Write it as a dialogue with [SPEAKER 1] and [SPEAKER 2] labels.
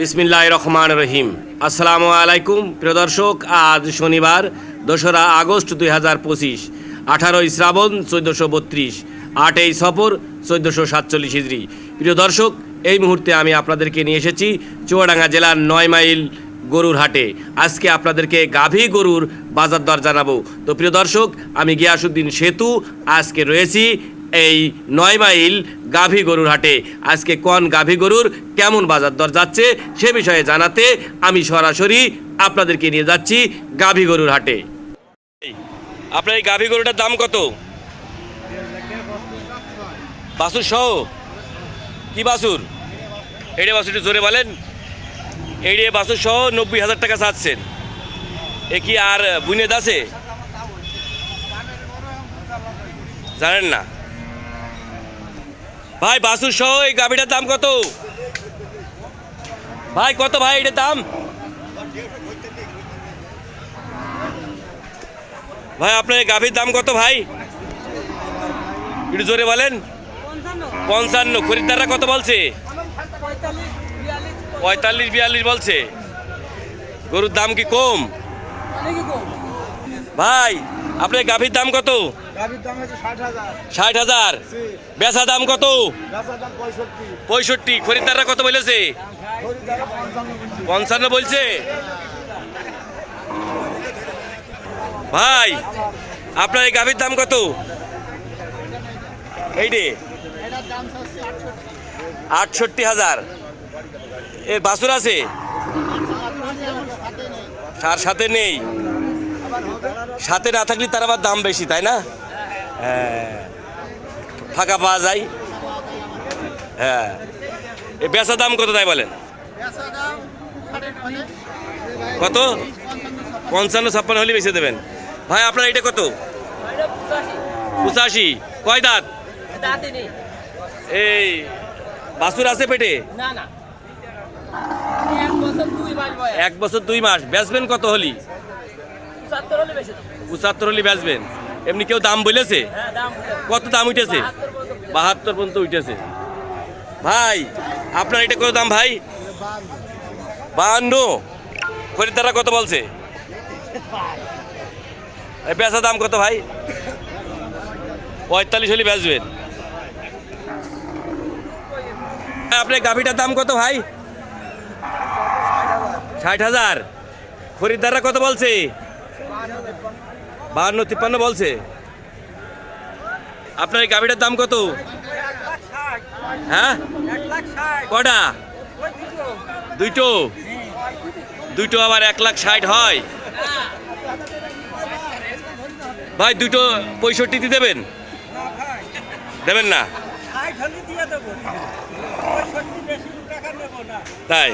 [SPEAKER 1] বিসমিল্লাহ রহমান রহিম। আসসালামু আলাইকুম, প্রিয় দর্শক, আজ শনিবার, দোসরা আগস্ট দুই হাজার পঁচিশ, আঠারোই শ্রাবণ চোদ্দোশো বত্রিশ, আটই সফর চোদ্দোশো সাতচল্লিশ হিজড়ি প্রিয় দর্শক, এই মুহূর্তে আমি আপনাদেরকে নিয়ে এসেছি চুয়াডাঙ্গা জেলার নয় মাইল গরুর হাটে। আজকে আপনাদেরকে গাভী গরুর বাজার দর জানাব। তো প্রিয় দর্শক, আমি গিয়াসুদ্দিন সেতু, আজকে রয়েছি এই নয় মাইল গাভী গরুর হাটে। আজকে কোন গাভী গরুর কেমন বাজার দর যাচ্ছে সে বিষয়ে জানাতে আমি সরাসরি আপনাদেরকে নিয়ে যাচ্ছি গাভী গরুর হাটে। আপনার এই গাভী গরুটার দাম কত? বাসুর সহ? কি বাসুর? এইটা বাসুর জোরে বলেন। এইটা বাসুর সহ নব্বই হাজার টাকা চাচ্ছেন। এ কি আর বুনেদ আছে? জানেন না। ভাই, বাসুর সহ এই গাভিটার দাম কত? ভাই কত ভাই এটার দাম? ভাই, আপনার এই গাভীর দাম কত ভাই? একটু জোরে বলেন। পঞ্চান্ন। খরিদ্দাররা কত বলছে? পঁয়তাল্লিশ, বিয়াল্লিশ বলছে। গরুর দাম কি কম? ভাই আপনার গাভীর দাম কত?
[SPEAKER 2] ষাট হাজার।
[SPEAKER 1] বেচা দাম কত?
[SPEAKER 2] পঁয়ষট্টি।
[SPEAKER 1] খরিদ্দাররা কত বলেছে?
[SPEAKER 2] পঞ্চান্ন
[SPEAKER 1] বলছে। ভাই আপনার এই গাভীর দাম কত? এই রে
[SPEAKER 2] এটার দাম হচ্ছে আটষট্টি
[SPEAKER 1] আটষট্টি হাজার। এর বাসুর আছে? সার সাথে নেই। সাথে না থাকলে তার আবার দাম বেশি তাই না? হ্যাঁ। ফাঁকা পাওয়া যায়। হ্যাঁ। এ বেচা দাম কত তাই বলেন? কত? পঞ্চান্ন ছাপ্পান্ন হলে বেঁচে দেবেন। ভাই আপনার এটা কত? পঁচাশি। কয় দাঁত? এই বাসুর আছে পেটে?
[SPEAKER 3] না না। এক বছর দুই মাস বয়স।
[SPEAKER 1] এক বছর দুই মাস। বেচবেন কত হলি?
[SPEAKER 3] পঁচাত্তর হলে
[SPEAKER 1] বেচবেন। এমনি কেউ দাম বলেছে?
[SPEAKER 3] হ্যাঁ।
[SPEAKER 1] কত দাম উঠেছে? বাহাত্তর পর্যন্ত। উঠেছে। ভাই আপনার এটা কত দাম ভাই? বাহান্ন। খরিদ্দাররা কত বলছে? এই বেচা দাম কত ভাই? পঁয়তাল্লিশ হলে বেচবেন। আপনার গাভিটার দাম কত ভাই? ষাট হাজার। খরিদ্দাররা কত বলছে? বাহান্ন তিপ্পান্ন বলছে। আপনার এই গাভিটার দাম কত? হ্যাঁ? কটা? দুইটো? দুইটো আবার এক লাখ ষাট হয়। ভাই দুটো পঁয়ষট্টিতে দেবেন? দেবেন না? তাই?